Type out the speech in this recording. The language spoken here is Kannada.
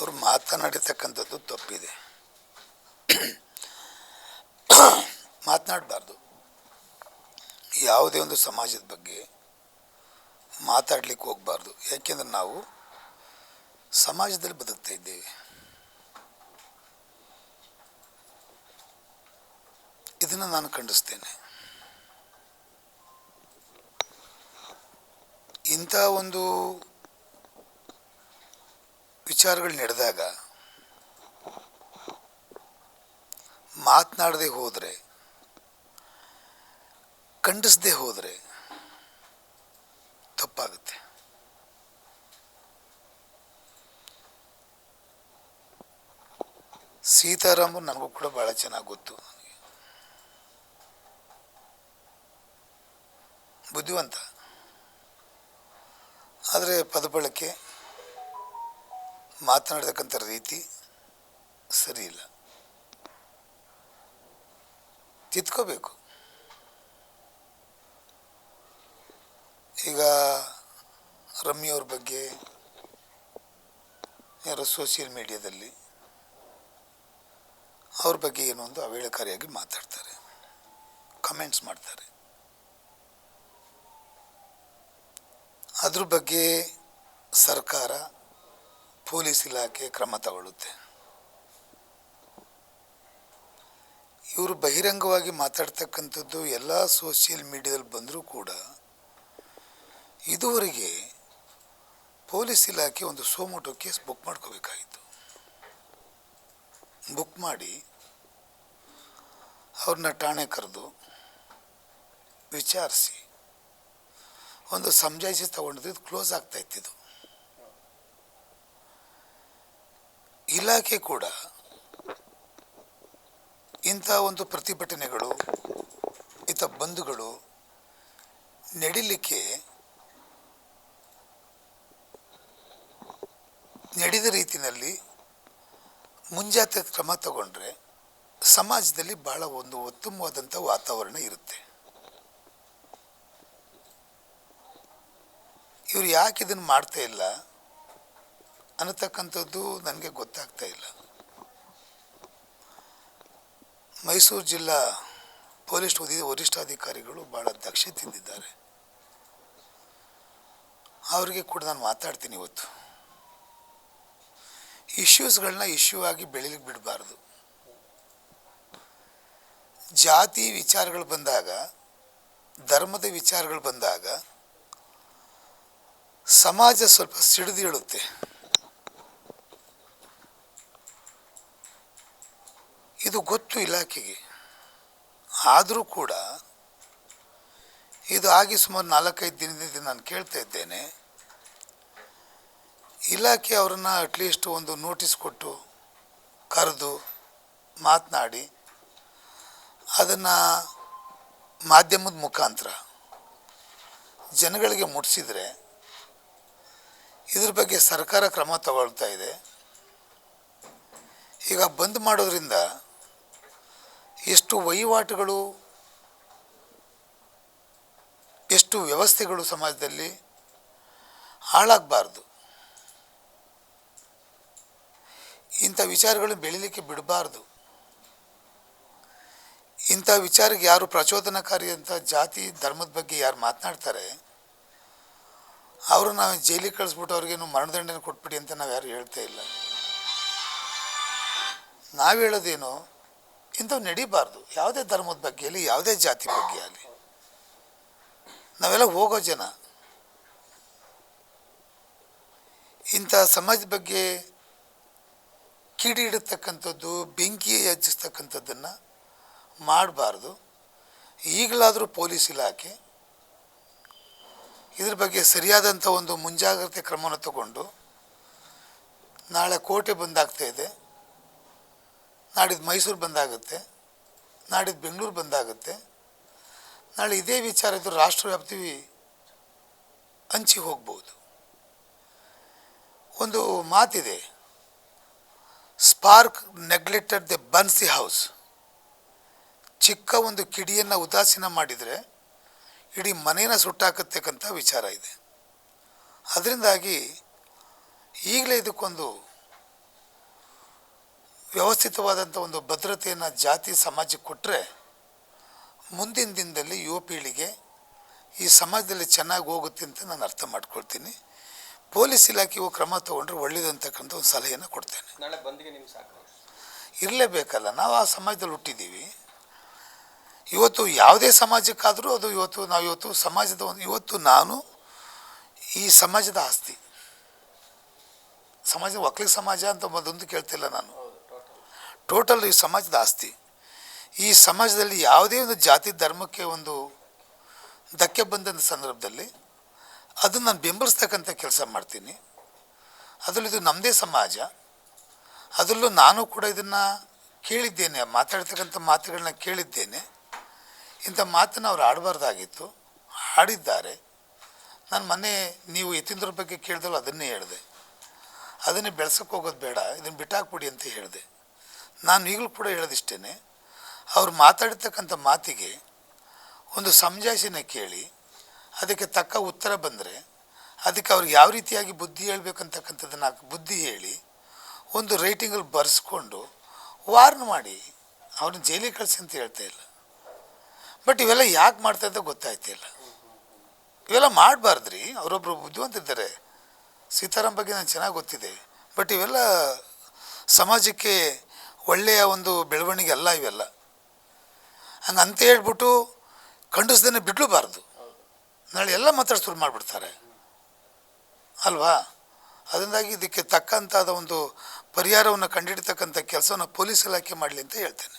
ಅವರು ಮಾತನಾಡಿರ್ತಕ್ಕಂಥದ್ದು ತಪ್ಪಿದೆ. ಮಾತನಾಡಬಾರ್ದು. ಯಾವುದೇ ಒಂದು ಸಮಾಜದ ಬಗ್ಗೆ ಮಾತಾಡ್ಲಿಕ್ಕೆ ಹೋಗಬಾರ್ದು. ಯಾಕೆಂದರೆ ನಾವು ಸಮಾಜದಲ್ಲಿ ಬದುಕ್ತಾ ಇದ್ದೇವೆ. ಇದನ್ನು ನಾನು ಖಂಡಿಸ್ತೇನೆ. ಇಂಥ ಒಂದು ವಿಚಾರಗಳು ನಡೆದಾಗ ಮಾತನಾಡದೆ ಹೋದರೆ, ಖಂಡಿಸದೆ ಹೋದರೆ ತಪ್ಪಾಗುತ್ತೆ. ಸೀತಾರಾಮ ನನಗೂ ಕೂಡ ಭಾಳ ಚೆನ್ನಾಗಿ ಗೊತ್ತು. ಬುದ್ಧಿವಂತ. ಆದರೆ ಪದ ಬಳಕೆ ಮಾತನಾಡ್ತಕ್ಕಂಥ ರೀತಿ ಸರಿ ಇಲ್ಲ. ತಿತ್ಕೋಬೇಕು ಈಗ ರಮ್ಯವ್ರ ಬಗ್ಗೆ ಯಾರೋ ಸೋಷಿಯಲ್ ಮೀಡಿಯಾದಲ್ಲಿ ಅವ್ರ ಬಗ್ಗೆ ಏನೋ ಒಂದು ಅವೇಳಕಾರಿಯಾಗಿ ಮಾತಾಡ್ತಾರೆ. ಕಮೆಂಟ್ಸ್ ಮಾಡ್ತಾರೆ. ಅದ್ರ ಬಗ್ಗೆ ಸರ್ಕಾರ ಪೊಲೀಸ್ ಇಲಾಖೆ ಕ್ರಮ ತಗೊಳ್ಳುತ್ತೆ. ಇವರು ಬಹಿರಂಗವಾಗಿ ಮಾತಾಡ್ತಕ್ಕಂಥದ್ದು ಎಲ್ಲ ಸೋಷಿಯಲ್ ಮೀಡಿಯಾದಲ್ಲಿ ಬಂದರೂ ಕೂಡ ಇದುವರೆಗೆ ಪೊಲೀಸ್ ಇಲಾಖೆ ಒಂದು ಸೋಮೋಟೋ ಕೇಸ್ ಬುಕ್ ಮಾಡ್ಕೋಬೇಕಾಗಿತ್ತು. ಬುಕ್ ಮಾಡಿ ಅವ್ರನ್ನ ಠಾಣೆ ಕರೆದು ವಿಚಾರಿಸಿ, ಒಂದು ಸಮಜಾಯಿಸಿ ತಗೊಂಡಿದ್ದು ಕ್ಲೋಸ್ ಆಗ್ತಾ ಇಲಾಖೆ ಕೂಡ ಇಂಥ ಒಂದು ಪ್ರತಿಭಟನೆಗಳು, ಇಂಥ ಬಂಧುಗಳು ನಡಿಲಿಕ್ಕೆ ನಡೆದ ರೀತಿಯಲ್ಲಿ ಮುಂಜಾತ ಕ್ರಮ ತಗೊಂಡ್ರೆ ಸಮಾಜದಲ್ಲಿ ಬಹಳ ಒಂದು ಉತ್ತಮವಾದಂಥ ವಾತಾವರಣ ಇರುತ್ತೆ. ಇವರು ಯಾಕೆ ಇದನ್ನು ಮಾಡ್ತಾ ಇಲ್ಲ? ಅನ್ನತಕ್ಕಂಥದ್ದು ನನಗೆ ಗೊತ್ತಾಗ್ತಾ ಇಲ್ಲ. ಮೈಸೂರು ಜಿಲ್ಲಾ ಪೊಲೀಸ್ ವರಿ- ವರಿಷ್ಠಾಧಿಕಾರಿಗಳು ಭಾಳ ದಕ್ಷತೆಯಿಂದಿದ್ದಾರೆ ಅವರಿಗೆ ಕೂಡ ನಾನು ಮಾತಾಡ್ತೀನಿ ಇವತ್ತು. ಇಶ್ಯೂಸ್ಗಳನ್ನ ಇಶ್ಯೂ ಆಗಿ ಬೆಳಿಲಿಕ್ಕೆ ಬಿಡಬಾರ್ದು. ಜಾತಿ ವಿಚಾರಗಳು ಬಂದಾಗ, ಧರ್ಮದ ವಿಚಾರಗಳು ಬಂದಾಗ, ಸಮಾಜ ಸ್ವಲ್ಪ ಸಿಡಿದೇಳುತ್ತೆ ಇದು ಗೊತ್ತು ಇಲಾಖೆಗೆ. ಆದರೂ ಕೂಡ ಇದು ಆಗಿ ಸುಮಾರು ನಾಲ್ಕೈದು ದಿನದಿಂದ ನಾನು ಕೇಳ್ತಾ ಇದ್ದೇನೆ. ಇಲಾಖೆ ಅವರನ್ನು ಅಟ್ಲೀಸ್ಟ್ ಒಂದು ನೋಟಿಸ್ ಕೊಟ್ಟು ಕರೆದು ಮಾತನಾಡಿ, ಅದನ್ನು ಮಾಧ್ಯಮದ ಮುಖಾಂತರ ಜನಗಳಿಗೆ ಮುಟ್ಟಿಸಿದರೆ ಇದ್ರ ಬಗ್ಗೆ ಸರ್ಕಾರ ಕ್ರಮ ತಗೊಳ್ತಾ ಇದೆ. ಈಗ ಬಂದ್ ಮಾಡೋದ್ರಿಂದ ಎಷ್ಟು ವಹಿವಾಟುಗಳು, ಎಷ್ಟು ವ್ಯವಸ್ಥೆಗಳು ಸಮಾಜದಲ್ಲಿ ಹಾಳಾಗಬಾರ್ದು. ಇಂಥ ವಿಚಾರಗಳು ಬೆಳಿಲಿಕ್ಕೆ ಬಿಡಬಾರ್ದು. ಇಂಥ ವಿಚಾರಕ್ಕೆ ಯಾರು ಪ್ರಚೋದನಕಾರಿ ಅಂತ ಜಾತಿ, ಧರ್ಮದ ಬಗ್ಗೆ ಯಾರು ಮಾತನಾಡ್ತಾರೆ? ಅವರು ನಾವು ಜೈಲಿಗೆ ಕಳಿಸ್ಬಿಟ್ಟು ಅವ್ರಿಗೇನು ಮರಣದಂಡನೆ ಕೊಟ್ಬಿಡಿ ಅಂತ ನಾವು ಯಾರು ಹೇಳ್ತಾ ಇಲ್ಲ. ನಾವು ಹೇಳೋದೇನು? ಇಂಥವು ನಡೀಬಾರ್ದು. ಯಾವುದೇ ಧರ್ಮದ ಬಗ್ಗೆ ಆಗಲಿ, ಯಾವುದೇ ಜಾತಿ ಬಗ್ಗೆ ಆಗಲಿ. ನಾವೆಲ್ಲ ಹೋಗೋ ಜನ. ಇಂಥ ಸಮಾಜದ ಬಗ್ಗೆ ಕಿಡಿ ಇಡತಕ್ಕಂಥದ್ದು ಬೆಂಕಿ ಹೆಚ್ಚಿಸ್ತಕ್ಕಂಥದ್ದನ್ನು ಮಾಡಬಾರ್ದು. ಈಗಲಾದರೂ ಪೊಲೀಸ್ ಇಲಾಖೆ ಇದ್ರ ಬಗ್ಗೆ ಸರಿಯಾದಂಥ ಒಂದು ಮುಂಜಾಗ್ರತೆ ಕ್ರಮವನ್ನು ತಗೊಂಡು ನಾಳೆ ಕೋಟೆ ಬಂದಾಗ್ತಾ ಇದೆ. ನಾಡಿದ್ದು ಮೈಸೂರು ಬಂದಾಗುತ್ತೆ, ನಾಡಿದ್ದು ಬೆಂಗಳೂರು ಬಂದಾಗುತ್ತೆ. ನಾಳೆ ಇದೇ ವಿಚಾರ ಇದ್ದರೂ ರಾಷ್ಟ್ರವ್ಯಾಪ್ತಿ ಹಂಚಿ ಹೋಗ್ಬೋದು. ಒಂದು ಮಾತಿದೆ, spark neglected the burns house. ಚಿಕ್ಕ ಒಂದು ಕಿಡಿಯನ್ನು ಉದಾಸೀನ ಮಾಡಿದರೆ ಇಡೀ ಮನೇನ ಸುಟ್ಟಾಕತ್ತಕ್ಕಂಥ ವಿಚಾರ ಇದೆ. ಅದರಿಂದಾಗಿ ಈಗಲೇ ಇದಕ್ಕೊಂದು ವ್ಯವಸ್ಥಿತವಾದಂಥ ಒಂದು ಭದ್ರತೆಯನ್ನು ಜಾತಿ ಸಮಾಜಕ್ಕೆ ಕೊಟ್ಟರೆ ಮುಂದಿನ ದಿನದಲ್ಲಿ ಯುವ ಪೀಳಿಗೆ ಈ ಸಮಾಜದಲ್ಲಿ ಚೆನ್ನಾಗಿ ಹೋಗುತ್ತೆ ಅಂತ ನಾನು ಅರ್ಥ ಮಾಡ್ಕೊಳ್ತೀನಿ. ಪೊಲೀಸ್ ಇಲಾಖೆಯು ಕ್ರಮ ತೊಗೊಂಡ್ರೆ ಒಳ್ಳೇದಂತಕ್ಕಂಥ ಒಂದು ಸಲಹೆಯನ್ನು ಕೊಡ್ತೇನೆ. ನಾಳೆ ಬಂದ್ಗೆ ನಿಮ್ಗೆ ಸಾಕು. ಇರಲೇಬೇಕಲ್ಲ ನಾವು ಆ ಸಮಾಜದಲ್ಲಿ ಹುಟ್ಟಿದ್ದೀವಿ. ಇವತ್ತು ಯಾವುದೇ ಸಮಾಜಕ್ಕಾದರೂ ಅದು ಇವತ್ತು ನಾವು ಇವತ್ತು ಸಮಾಜದ ಒಂದು ಇವತ್ತು ನಾನು ಈ ಸಮಾಜದ ಆಸ್ತಿ. ಸಮಾಜ ಒಕ್ಕಲಿಗ ಸಮಾಜ ಅಂತ ಮೊದಲೊಂದು ಕೇಳ್ತಿಲ್ಲ ನಾನು. ಟೋಟಲ್ ಈ ಸಮಾಜದ ಆಸ್ತಿ. ಈ ಸಮಾಜದಲ್ಲಿ ಯಾವುದೇ ಒಂದು ಜಾತಿ ಧರ್ಮಕ್ಕೆ ಒಂದು ಧಕ್ಕೆ ಬಂದಂಥ ಸಂದರ್ಭದಲ್ಲಿ ಅದನ್ನು ನಾನು ಬೆಂಬಲಿಸ್ತಕ್ಕಂಥ ಕೆಲಸ ಮಾಡ್ತೀನಿ. ಅದರಲ್ಲೂ ಇದು ನಮ್ಮದೇ ಸಮಾಜ. ಅದರಲ್ಲೂ ನಾನು ಕೂಡ ಇದನ್ನು ಕೇಳಿದ್ದೇನೆ, ಮಾತಾಡ್ತಕ್ಕಂಥ ಮಾತುಗಳನ್ನ ಕೇಳಿದ್ದೇನೆ. ಇಂಥ ಮಾತನ್ನು ಅವ್ರು ಆಡಬಾರ್ದಾಗಿತ್ತು. ಆಡಿದ್ದಾರೆ. ನಾನು ಮೊನ್ನೆ ನೀವು ಯತೀಂದ್ರ ಬಗ್ಗೆ ಕೇಳಿದಲ್ಲ ಅದನ್ನೇ ಹೇಳಿದೆ. ಅದನ್ನೇ ಬೆಳ್ಸಕ್ಕೆ ಹೋಗೋದು ಬೇಡ ಇದನ್ನು ಬಿಟ್ಟಾಕ್ಬಿಡಿ ಅಂತ ಹೇಳಿದೆ. ನಾನು ಈಗಲೂ ಕೂಡ ಹೇಳೋದಿಷ್ಟೇ ಅವ್ರು ಮಾತಾಡಿರ್ತಕ್ಕಂಥ ಮಾತಿಗೆ ಒಂದು ಸಂಜಾಸಿನ ಕೇಳಿ, ಅದಕ್ಕೆ ತಕ್ಕ ಉತ್ತರ ಬಂದರೆ, ಅದಕ್ಕೆ ಅವ್ರಿಗೆ ಯಾವ ರೀತಿಯಾಗಿ ಬುದ್ಧಿ ಹೇಳ್ಬೇಕಂತಕ್ಕಂಥದ್ದನ್ನು ಬುದ್ಧಿ ಹೇಳಿ, ಒಂದು ರೈಟಿಂಗಲ್ಲಿ ಬರೆಸ್ಕೊಂಡು ವಾರ್ನ್ ಮಾಡಿ, ಅವ್ರನ್ನ ಜೈಲಿಗೆ ಕಳಿಸಿ ಅಂತ ಹೇಳ್ತಾ ಇಲ್ಲ. ಬಟ್ ಇವೆಲ್ಲ ಯಾಕೆ ಮಾಡ್ತಾ ಅಂತ ಗೊತ್ತಾಯ್ತಿಲ್ಲ ಇವೆಲ್ಲ ಮಾಡಬಾರ್ದ್ರಿ ಅವರೊಬ್ಬರು ಬುದ್ಧಿವಂತಿದ್ದಾರೆ ಸೀತಾರಾಮ್ ಬಗ್ಗೆ ನಾನು ಚೆನ್ನಾಗಿ ಗೊತ್ತಿದೆ. ಬಟ್ ಇವೆಲ್ಲ ಸಮಾಜಕ್ಕೆ ಒಳ್ಳೆಯ ಒಂದು ಬೆಳವಣಿಗೆ ಅಲ್ಲ ಇವೆಲ್ಲ. ಹಂಗೆ ಅಂತ ಹೇಳ್ಬಿಟ್ಟು ಖಂಡಿಸ್ದೇ ಬಿಡಲೂಬಾರ್ದು. ನಾಳೆ ಎಲ್ಲ ಮಾತಾಡಿ ಶುರು ಮಾಡಿಬಿಡ್ತಾರೆ. ಅಲ್ವಾ? ಅದರಿಂದಾಗಿ ಇದಕ್ಕೆ ತಕ್ಕಂಥದ ಒಂದು ಪರಿಹಾರವನ್ನು ಕಂಡುಹಿಡಿತಕ್ಕಂಥ ಕೆಲಸವನ್ನು ಪೊಲೀಸ್ ಇಲಾಖೆ ಮಾಡಲಿ ಅಂತ ಹೇಳ್ತೇನೆ.